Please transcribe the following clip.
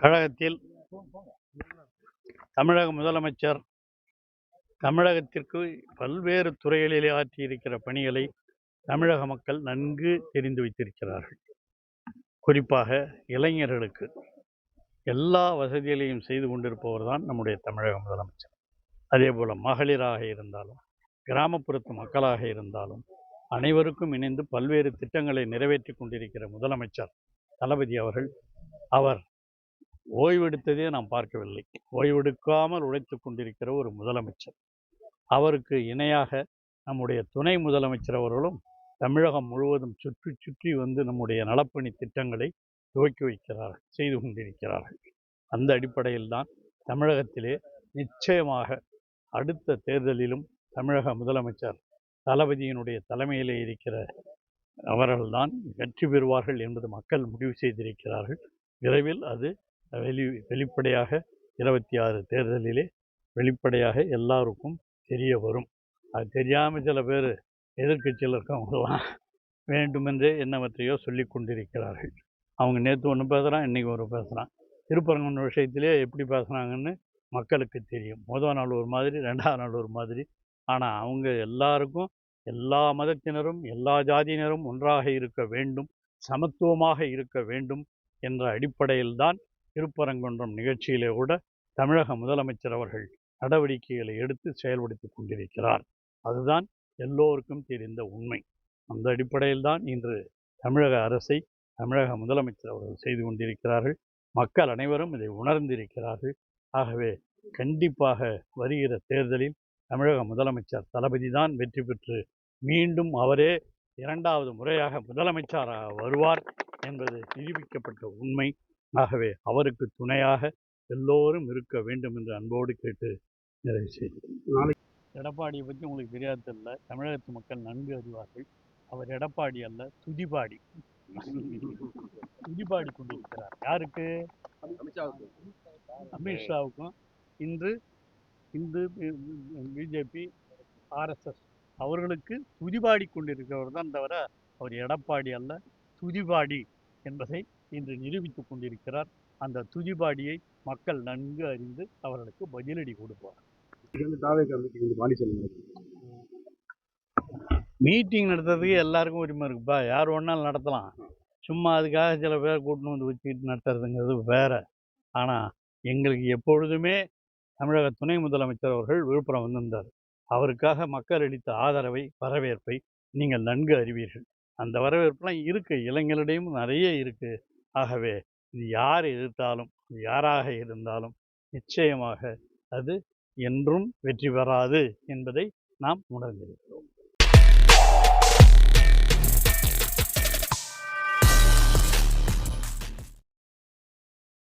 கழகத்தில் தமிழக முதலமைச்சர் தமிழகத்திற்கு பல்வேறு துறைகளிலே ஆற்றியிருக்கிற பணிகளை தமிழக மக்கள் நன்கு தெரிந்து வைத்திருக்கிறார்கள். குறிப்பாக இளைஞர்களுக்கு எல்லா வசதிகளையும் செய்து கொண்டிருப்பவர் தான் நம்முடைய தமிழக முதலமைச்சர். அதே போல் மகளிராக இருந்தாலும் கிராமப்புறத்து மக்களாக இருந்தாலும் அனைவருக்கும் இணைந்து பல்வேறு திட்டங்களை நிறைவேற்றி கொண்டிருக்கிற முதலமைச்சர் தளபதி அவர்கள் அவர் ஓய்வெடுத்ததே நாம் பார்க்கவில்லை. ஓய்வெடுக்காமல் உழைத்து கொண்டிருக்கிற ஒரு முதலமைச்சர். அவருக்கு இணையாக நம்முடைய துணை முதலமைச்சர் அவர்களும் தமிழகம் முழுவதும் சுற்றி சுற்றி வந்து நம்முடைய நலப்பணி திட்டங்களை துவக்கி வைக்கிறார்கள் செய்து கொண்டிருக்கிறார்கள். அந்த அடிப்படையில் தான் தமிழகத்திலே நிச்சயமாக அடுத்த தேர்தலிலும் தமிழக முதலமைச்சர் தளபதியினுடைய தலைமையிலே இருக்கிற அவர்கள்தான் வெற்றி பெறுவார்கள் என்பது மக்கள் முடிவு செய்திருக்கிறார்கள். விரைவில் அது வெளி வெளிப்படையாக இருபத்தி ஆறு தேர்தலிலே வெளிப்படையாக எல்லாருக்கும் தெரிய வரும். அது தெரியாமல் சில பேர் எதிர்க்கட்சியில் இருக்கவங்களாம் வேண்டுமென்றே என்னவற்றையோ சொல்லி கொண்டிருக்கிறார்கள். அவங்க நேற்று ஒன்று பேசுகிறான் இன்றைக்கி ஒரு பேசுகிறான் திருப்பரங்குன்ற விஷயத்திலே எப்படி பேசுகிறாங்கன்னு மக்களுக்கு தெரியும். முதல் நாள் ஒரு மாதிரி ரெண்டாவது நாள் ஒரு மாதிரி. ஆனால் அவங்க எல்லாருக்கும் எல்லா மதத்தினரும் எல்லா ஜாதியினரும் ஒன்றாக இருக்க வேண்டும் சமத்துவமாக இருக்க வேண்டும். என்ற அடிப்படையில்தான் திருப்பரங்குன்றம் நிகழ்ச்சியிலே கூட தமிழக முதலமைச்சர் அவர்கள் நடவடிக்கைகளை எடுத்து செயல்படுத்தி கொண்டிருக்கிறார். அதுதான் எல்லோருக்கும் தெரிந்த உண்மை. அந்த அடிப்படையில்தான் இன்று தமிழக அரசை தமிழக முதலமைச்சர் அவர்கள் செய்து கொண்டிருக்கிறார்கள். மக்கள் அனைவரும் இதை உணர்ந்திருக்கிறார்கள். ஆகவே கண்டிப்பாக வருகிற தேர்தலில் தமிழக முதலமைச்சர் தளபதி தான் வெற்றி பெற்று மீண்டும் அவரே இரண்டாவது முறையாக முதலமைச்சராக வருவார். என்பது நிரூபிக்கப்பட்ட உண்மை. ஆகவே அவருக்கு துணையாக எல்லோரும் இருக்க வேண்டும் என்று அன்போடு கேட்டு நிறைவு செய்தேன் நாளைக்கு எடப்பாடியை பற்றி உங்களுக்கு தெரியாது தெரியல. தமிழகத்து மக்கள் நன்கு அறிவார்கள். அவர் எடப்பாடி அல்ல துதிபாடி. துதிபாடி கொண்டிருக்கிறார். யாருக்கு? அமித்ஷாவுக்கும். இன்று இந்து பிஜேபி ஆர்எஸ்எஸ் அவர்களுக்கு துதிபாடி கொண்டிருக்கிறவர் தான் தவிர அவர் எடப்பாடி அல்ல துதிபாடி என்பதை இன்று நிரூபித்துக் கொண்டிருக்கிறார். அந்த துதிபாடியை மக்கள் நன்கு அறிந்து அவர்களுக்கு பதிலடி கொடுப்பார். மீட்டிங் நடத்துறதுக்கு எல்லாருக்கும் உரிமை இருக்குப்பா யார் வேணாலும் நடத்தலாம். சும்மா அதுக்காக சில பேர் கூட்டின்னு வந்து வச்சுக்கிட்டு நடத்துறதுங்கிறது வேற. ஆனால் எங்களுக்கு எப்பொழுதுமே தமிழக துணை முதலமைச்சர் அவர்கள் விழுப்புரம் வந்திருந்தார். அவருக்காக மக்கள் அளித்த ஆதரவை வரவேற்பை நீங்கள் நன்கு அறிவீர்கள். அந்த வரவேற்பெல்லாம் இருக்குது இளைஞர்களிடையும் நிறைய இருக்குது ஆகவே இது யார் எதிர்த்தாலும் யாராக இருந்தாலும் நிச்சயமாக அது என்றும் வெற்றி பெறாது என்பதை நாம் உணர்ந்திருக்கிறோம்